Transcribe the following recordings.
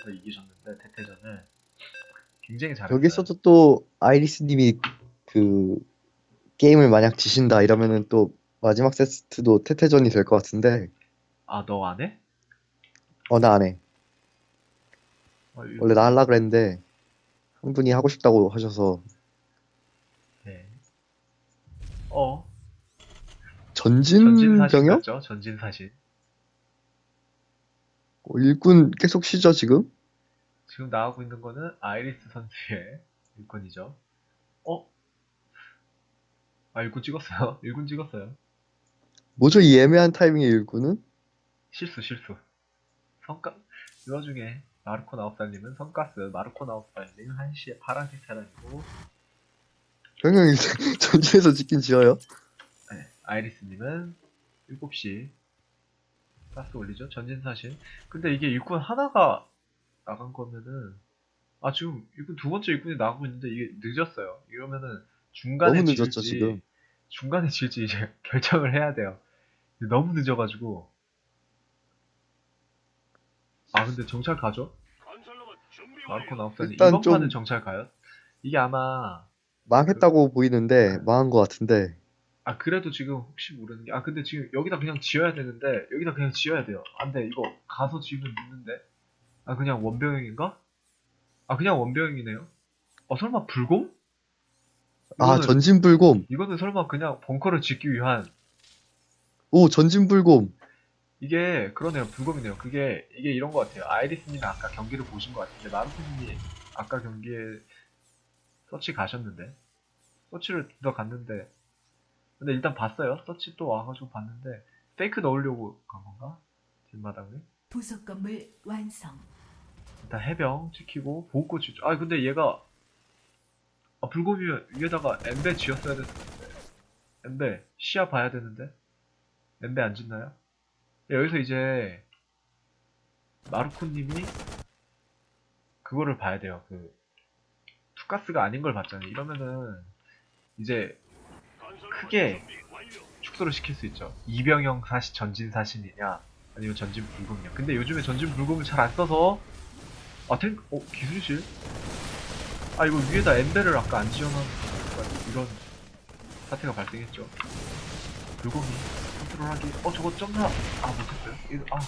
앞에서 이기셨는데 태태전을 굉장히 잘했어요. 여기서도 또 아이리스님이 그 게임을 만약 지신다 이러면은 또 마지막 세트도 태태전이 될 것 같은데 아 너 안 해? 어 나 안 해. 어, 이거- 원래 나 하려 그랬는데 한 분이 하고 싶다고 하셔서 네. 어 전진 전진사신 병역? 같죠? 전진사신. 어, 일꾼 계속 쉬죠 지금? 지금 나가고 있는 거는 아이리스 선수의 일꾼이죠. 어? 아 일꾼 찍었어요. 일꾼 찍었어요. 뭐죠 이 애매한 타이밍의 일꾼은? 실수 실수. 성가 이 와중에 마르코 나우살님은 성가스, 마르코 나우살님 한시에 파란색 차량이고 병영이 전진에서 찍긴 지어요. 네, 아이리스님은 7시 가스 올리죠. 전진사신. 근데 이게 일꾼 하나가 나간 거면은 아 지금 일꾼 두 번째 일꾼이 나가고 있는데 이게 늦었어요. 이러면은 중간에 너무 늦었죠, 질지, 지금. 중간에 질지 이제 결정을 해야 돼요. 너무 늦어가지고 아 근데 정찰 가죠? 마르코 일단 이번 좀- 판은 정찰 가요? 이게 아마 망했다고 보이는데 망한 것 같은데 아 그래도 지금 혹시 모르는 게 아 근데 지금 여기다 그냥 지어야 되는데 여기다 그냥 지어야 돼요. 안돼 이거 가서 지으면 늦는데. 아 그냥 원병형인가? 아 그냥 원병형이네요. 어 설마 불공? 아 이거는- 전진불곰. 이거는 설마 그냥 벙커를 짓기 위한? 오 전진불곰. 이게 그러네요. 불검이네요. 그게 이게 이런 것 같아요. 아이리스님이 아까 경기를 보신 것 같은데 마루코님이 아까 경기에 서치 가셨는데 서치를 들어갔는데 근데 일단 봤어요 서치 또 와가지고 봤는데 페이크 넣으려고 간 건가? 뒷마당에 부속 건물 완성. 일단 해병 지키고 보호구 지죠 아 근데 얘가 아 불곰이면 위에다가 엠베 지었어야 됐는데 엠베 시야 봐야 되는데 엠베 안 짓나요? 네, 여기서 이제 마르코님이 그거를 봐야 돼요 그 투가스가 아닌 걸 봤잖아요 이러면은 이제 크게 축소를 시킬 수 있죠. 이병형 사시 전진 사신이냐 아니면 전진 불금이냐. 근데 요즘에 전진 불금을 잘 안 써서 아 탱크 어 기술실? 아 이거 위에다 엠베를 아까 안 지어놨으니까 이런 사태가 발생했죠. 불금이 컨트롤하기 어 저거 점사 아 못했어요? 이거 아.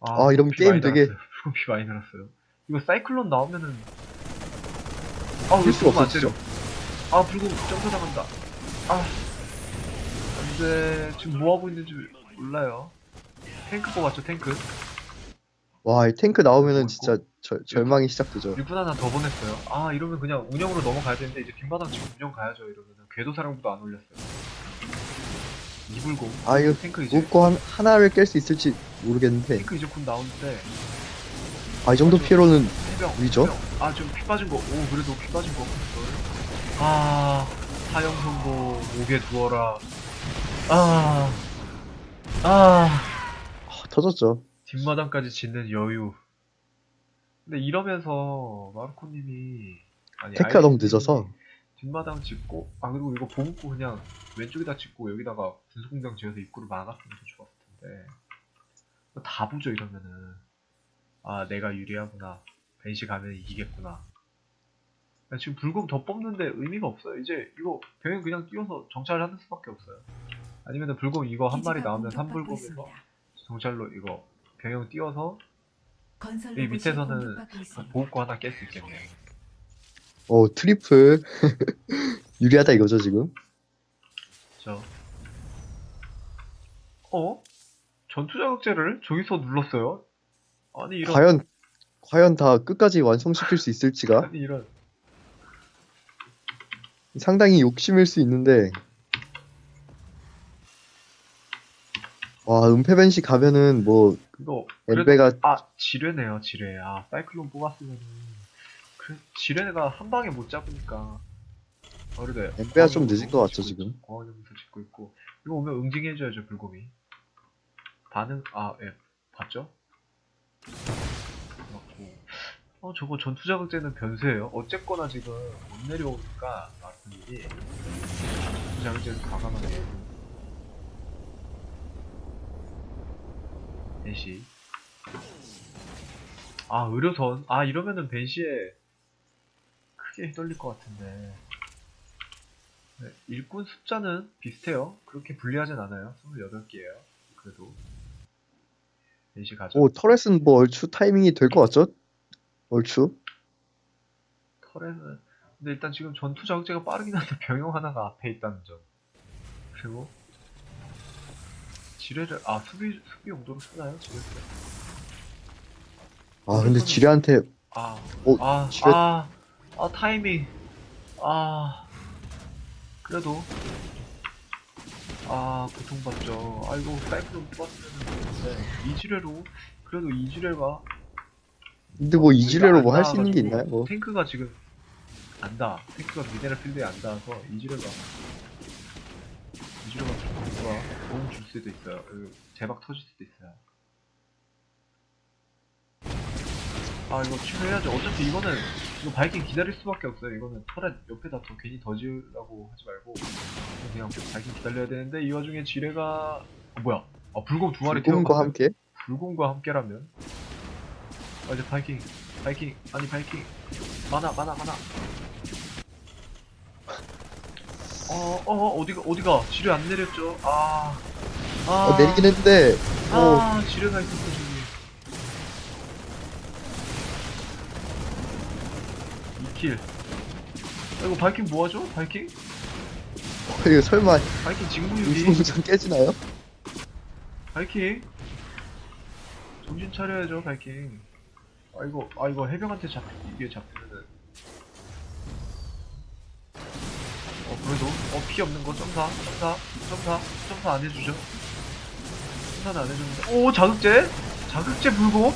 아, 이러면 피 게임 되게- 늘었어요. 불금 피 많이 늘었어요. 이거 사이클론 나오면은 아왜 할 수가 불금 안 없어, 때려 아 불금 점사 당한다. 아. 안돼 지금 뭐하고 있는지 몰라요. 탱크 뽑았죠 탱크? 와 이 탱크 나오면은 뭐 진짜 절, 절망이 시작되죠. 일꾼 하나 더 보냈어요. 아 이러면 그냥 운영으로 넘어가야 되는데 이제 뒷마당 지금 운영 가야죠 이러면은. 궤도 사령부도 안 올렸어요. 이불공 아 이거 탱크 이제 묶고 한, 하나를 깰 수 있을지 모르겠는데. 탱크 이제 곧 나오는데. 아 이 정도 피해로는 해병 위죠? 해병. 아 지금 피 빠진 거오 그래도 피 빠진 거 아 사형 선고 목에 두어라. 아아. 아, 터졌죠. 뒷마당까지 짓는 여유. 근데 이러면서 마르코님이 아니 테크가 너무 늦어서. 뒷마당 짓고 아 그리고 이거 보급고 그냥 왼쪽에다 짓고 여기다가 분수공장 지어서 입구를 막았으면 더 좋았을 텐데. 다 보죠 이러면은. 아 내가 유리하구나. 벤시 가면 이기겠구나. 야, 지금 불금 더 뽑는데 의미가 없어요 이제 이거 병행 그냥 띄워서 정찰을 하는 수밖에 없어요 아니면은 불금 이거 한 마리 나오면 공격받고 3불금에서 있습니다. 정찰로 이거 병영 띄워서 이 밑에서는 있습니다. 보급고 하나 깰 수 있겠네요. 오 트리플 유리하다 이거죠 지금 저 어? 전투 자극제를 저기서 눌렀어요? 아니 이런 과연 과연 다 끝까지 완성시킬 수 있을지가 아니 이런 상당히 욕심일 수 있는데. 와 은폐벤시 가면은 뭐 그거 그래도 엠베가 아 지뢰네요 지뢰. 아 사이클론 뽑았으면은. 그 지뢰가 한 방에 못 잡으니까. 어르대 엠베가 좀 늦은 것 같죠, 지금? 공항연구소 짓고 있고. 이거 오면 응징해줘야죠 불곰이. 반응 아예. 봤죠? 그렇고. 어 저거 전투 자극제는 변수예요. 어쨌거나 지금 못 내려오니까 이 전투 자극제를 과감하게 대시 아, 의료선. 아, 이러면은 벤시에 크게 휘둘릴 것 같은데. 네, 일꾼 숫자는 비슷해요. 그렇게 불리하진 않아요. 28개예요. 그래도. 벤시 가죠. 오 터렛은 뭐 얼추 타이밍이 될 것 같죠? 얼추? 털에는 근데 일단 지금 전투 자극제가 빠르긴 한데 병영 하나가 앞에 있다는 점. 그리고 지뢰를 아 수비 수비 용도로 쓰나요? 지뢰 아 근데 지뢰한테 아아아 오, 아, 지뢰- 아, 아, 타이밍. 아 그래도 아 고통받죠. 아이고 사이클론 뽑았으면 좋는데 이 지뢰로 그래도 이 지뢰가 근데 뭐 이 지뢰로 뭐 할수안 있는 게 있나요? 뭐? 탱크가 지금 안다. 탱크가 미네랄 필드에 안 닿아서 이지뢰가 이지뢰가 뭔가 도움 줄 수도 있어요. 그 대박 터질 수도 있어요. 아 이거 취소해야죠. 어차피 이거는 이거 바이킹 기다릴 수밖에 없어요. 이거는 터렛 옆에다 더 괜히 더 지으라고 하지 말고 그냥 바이킹 기다려야 되는데 이 와중에 지뢰가 어, 뭐야? 아 불곰 두 마리 불곰과 태워갔어요. 함께 불곰과 함께라면 아 이제 바이킹 바이킹 아니 바이킹 많아 많아 많아 어어 어, 어디가 어디가? 지뢰 안 내렸죠? 아 아. 어, 내리긴 했는데 오아 지뢰가 있었어 저기. 2킬 아, 이거 바이킹 뭐하죠? 바이킹 이거 설마 바이킹 직무유기. 우주공장 깨지나요? 바이킹. 정신 차려야죠 바이킹. 아 이거 아 이거 해병한테 잡 이게 잡히면은 그래도? 어 피 없는 거? 점사 점사 점사 점사 안 해주죠? 점사는 안 해주는데. 오 자극제? 자극제 불고?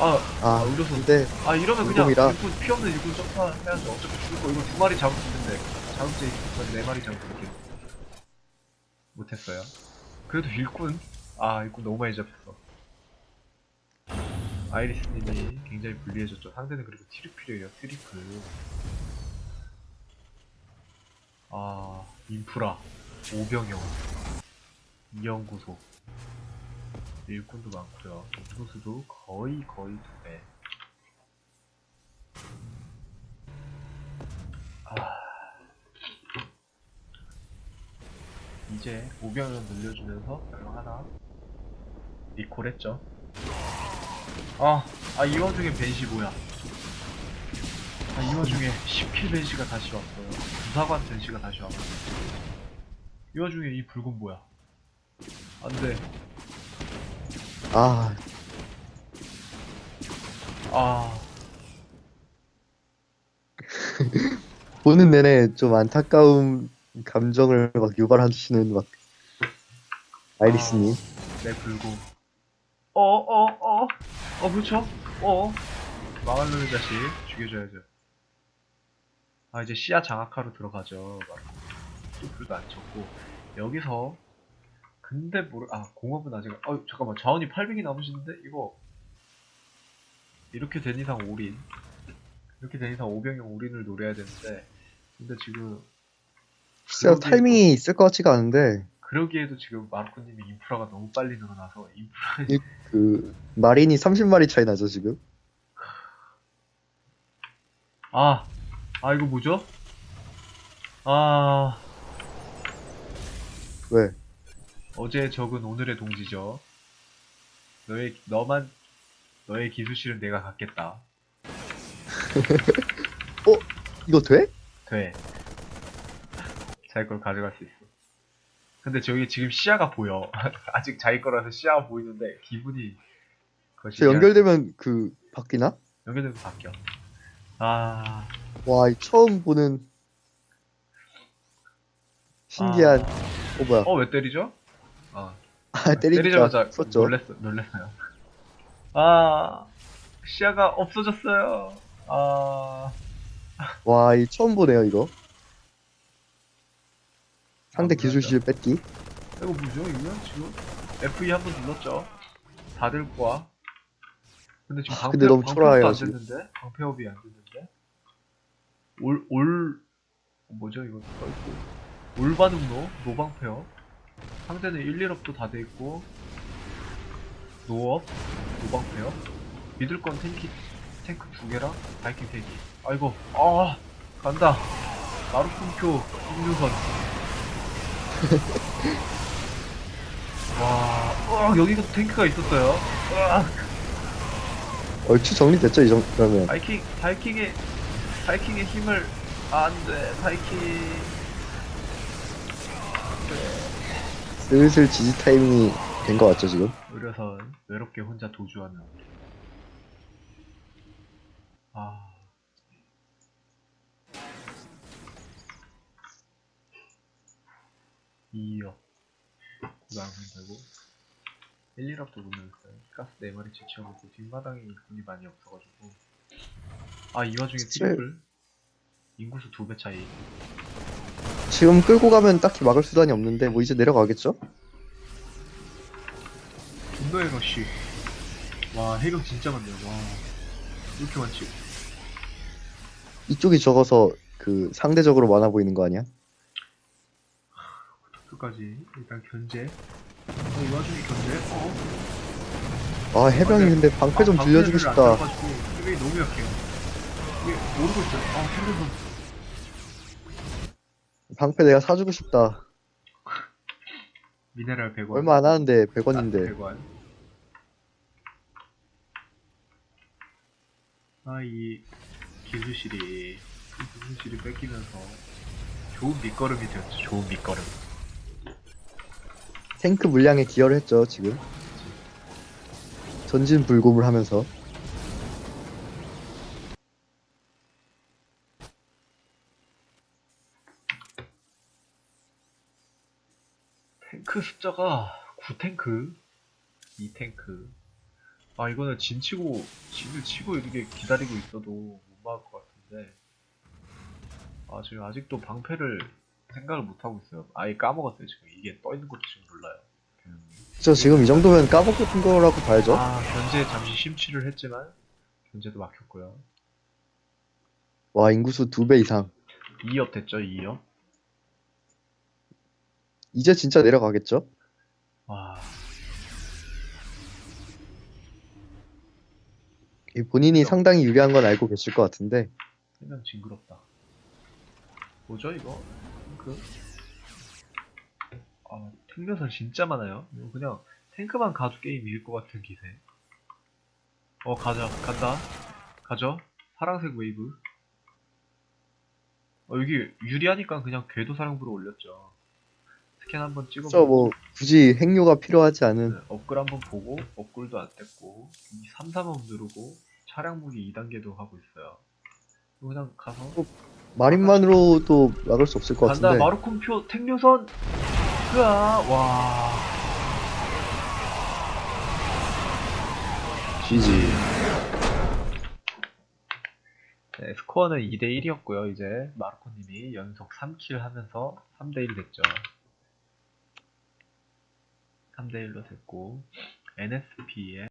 아아 아 의료선 근데 아 이러면 그냥 불곰이라. 일꾼 피 없는 일꾼 점사 해야죠. 어차피 죽을 거 이거 두 마리 잡을 수 있는데 자극제 있으면 네 마리 잡을게 못했어요. 그래도 일꾼? 아 일꾼 너무 많이 잡혔어. 아이리스님이 굉장히 불리해졌죠. 상대는 그리고 트리플이에요 트리플 아 인프라 오병영 이연구소 일꾼도 많고요 인구수도 거의 거의 두배 아 이제 오병을 늘려주면서 별로 하나 리콜 했죠. 아, 아 이 와중에 벤시 뭐야? 아 이 와중에 10킬 벤시가 다시 왔어요. 부사관 벤시가 다시 와가지고 이 와중에 이 붉은 뭐야? 안돼. 아 아, 보는 내내 좀 안타까운 감정을 막 유발하시는 막 아이리스님 내 붉고. 어, 어, 어, 어, 그렇죠? 어, 망할 놈의 자식 죽여줘야죠. 아 이제 시야 장악하러 들어가죠. 또 불도 안 쳤고. 여기서 근데 모르 아 공업은 아직 어 잠깐만. 자원이 800이 남으시는데? 이거 이렇게 된 이상 올인. 이렇게 된 이상 5병용 올인을 노려야 되는데. 근데 지금 글쎄요 타이밍이 있을 것 같지가 않은데. 그러기에도 지금 마르코님이 인프라가 너무 빨리 늘어나서 인프라 그 마린이 30마리 차이 나죠 지금? 아, 아 이거 뭐죠? 아 왜? 어제 적은 오늘의 동지죠. 너의 너만 너의 기술실은 내가 갖겠다. 이거 돼? 돼. 자기 걸 가져갈 수 있어. 근데 저기 지금 시야가 보여. 아직 자기 거라서 시야가 보이는데 기분이 그것이 저 연결되면 그 바뀌나? 연결되면 바뀌어. 아 와, 이 처음 보는 신기한 어 뭐야? 어 왜 때리죠? 아 아, 때리니까 때리자마자 썼죠. 놀랬어, 놀랬어요. 아, 시야가 없어졌어요. 아, 와, 이 처음 보네요 이거. 상대 아, 기술실 뺏기. 이거 뭐죠? 이거 지금 F2 한번 눌렀죠? 다들 거야. 근데 지금 아, 방패, 근데 너무 방패업도 초라해요, 안 지금. 됐는데? 방패업이 안 됐는데? 올, 올, 뭐죠? 이거 써있고. 올반응로, 노방패업. 상대는 1, 1업도 다 돼 있고, 노업, 노방패업. 믿을 건 탱키, 탱크 두 개랑 바이킹 세 개. 아이고, 아, 간다. 마루품표, 김유선. 와, 어, 여기가 탱크가 있었어요. 으악. 얼추 정리됐죠 이 정도면 바이킹, 바이킹의, 바이킹의 힘을, 안 돼, 바이킹. 슬슬 지지 타이밍이 된것 같죠 지금 의료선, 외롭게 혼자 도주하는. 아. 이어 이거 안 된다고? 1, 1업도 못 넣었어요. 가스 4마리 지쳐놓고 뒷마당에 인구이 많이 없어가지고. 아, 이 와중에 칠. 트리플? 인구수 2배 차이. 지금 끌고 가면 딱히 막을 수단이 없는데 뭐 이제 내려가겠죠? 분노의 러쉬. 와, 해경 진짜 많네요. 와. 이렇게 많지? 이쪽이 적어서 그 상대적으로 많아 보이는 거 아니야? 끝까지. 일단 견제. 어, 이 와중에 견제? 어? 아 해병이 근데 방패 좀 아, 들려주고 방패를 싶다 안 들어가지고 해경이 너무 약해요. 이게 모르고 있어요. 아, 힐러선. 방패 내가 사주고 싶다 미네랄 100원. 얼마 안 하는데 100원인데 100원. 아, 이 기술실이, 이 기술실이 뺏기면서 좋은 밑거름이 되었죠. 좋은 밑거름. 탱크 물량에 기여를 했죠 지금 전진 불곰을 하면서 탱크 숫자가 9탱크? 2탱크. 아 이거는 진 치고 진을 치고 이렇게 기다리고 있어도 못 막을 것 같은데. 아 지금 아직도 방패를 생각을 못 하고 있어요. 아예 까먹었어요 지금. 이게 떠 있는 것도 지금 몰라요. 음. 저 지금 이 정도면 까먹고 튼 거라고 봐야죠. 아 견제 잠시 심취를 했지만 견제도 막혔고요. 와 인구수 두배 이상. 2업 됐죠 2업 이제 진짜 내려가겠죠? 와이 본인이. 상당히 유리한 건 알고 계실 것 같은데 그냥 징그럽다. 뭐죠 이거? 탱크? 아 탱려선 진짜 많아요. 이거 그냥 탱크만 가도 게임 이길 것 같은 기세. 어 가자 간다. 가죠. 파란색 웨이브. 어 여기 유리하니까 그냥 궤도 사령부로 올렸죠. 스캔 한번 저 찍어보고 뭐 굳이 행료가 필요하지 않은 네, 업글 한번 보고 업글도 안이 3, 3업 누르고 차량 무기 2단계도 하고 있어요. 그냥 가서 마린만으로도 막을 수 없을 것 간다. 같은데. 마루콤표 택류선! 으아 와. GG 네, 스코어는 2대 1이었고요 이제. 마르코님이 연속 3킬 하면서 3대 1 됐죠 3대 1로 됐고 NSP에